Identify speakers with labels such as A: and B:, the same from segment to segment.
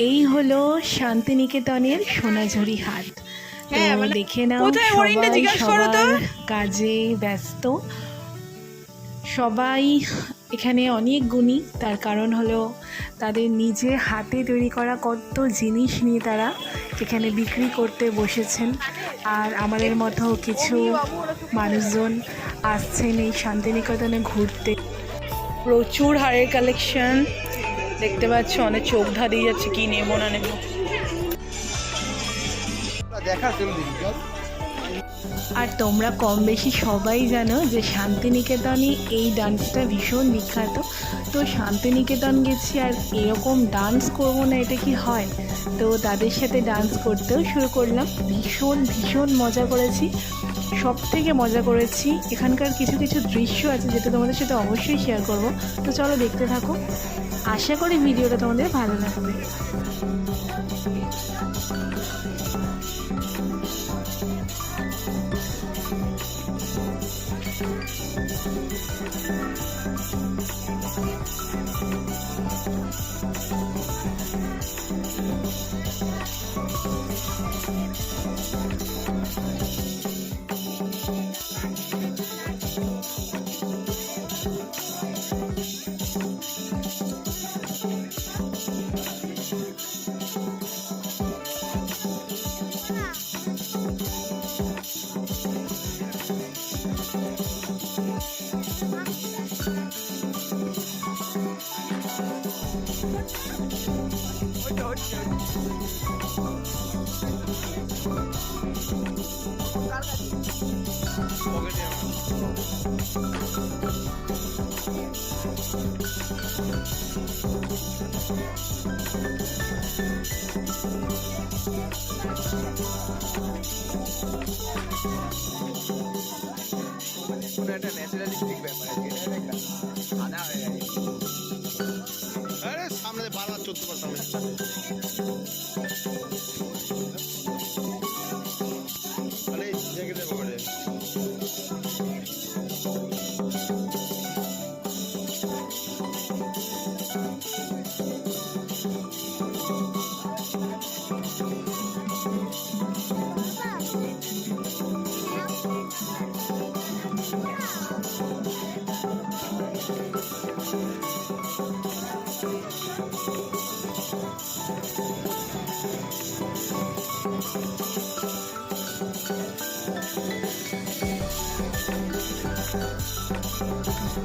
A: এই হলো শান্তিনিকেতনের সোনাঝুরি হাট।
B: হ্যাঁ, মানে
A: দেখে নাও সবাই? সবার কাজে ব্যস্ত। সবাই এখানে অনেক গুণী তার কারণ হলো তাদের নিজে হাতে তৈরি করা কত জিনিস নিয়ে তারা এখানে বিক্রি করতে বসেছেন। আর আমাদের মতো কিছু মানুষজন আসছেন এই শান্তিনিকেতনে ঘুরতে।
B: প্রচুর হারের কালেকশন দেখতে পাচ্ছ অনেক চোখ ধাঁধিয়ে যাচ্ছে কি নেব না নেব।
A: আর তোমরা কম বেশি সবাই জানো যে শান্তিনিকেতনে এই ডান্সটা ভীষণ বিখ্যাত। তো শান্তিনিকেতন গেছি আর এরকম ডান্স করব না এটা কি হয়? তো তাদের সাথে ডান্স করতেও শুরু করলাম। ভীষণ ভীষণ মজা করেছি। সব থেকে মজা করেছি। এখানকার কিছু কিছু দৃশ্য আছে যেটা তোমাদের সাথে অবশ্যই শেয়ার করব। তো চলো দেখতে থাকো। আশা করি ভিডিওটা তোমাদের ভালো লাগবে।
C: কোনো একটা ন্যাচারালিস্টিক ব্যাপার আছে এটা একটা আধা হয়ে Vou botar um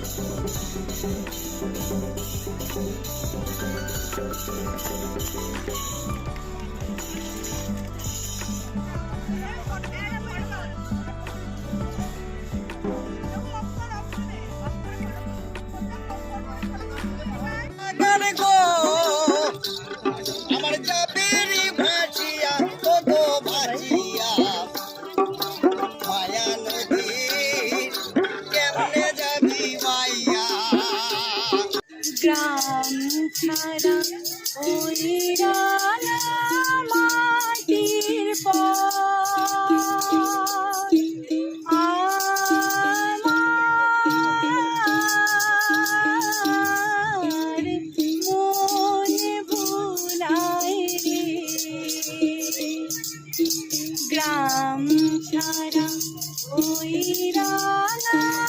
C: Thank you.
A: গ্রাম ছাড়া ওই মাটির গ্রাম ছাড়া ওই রানা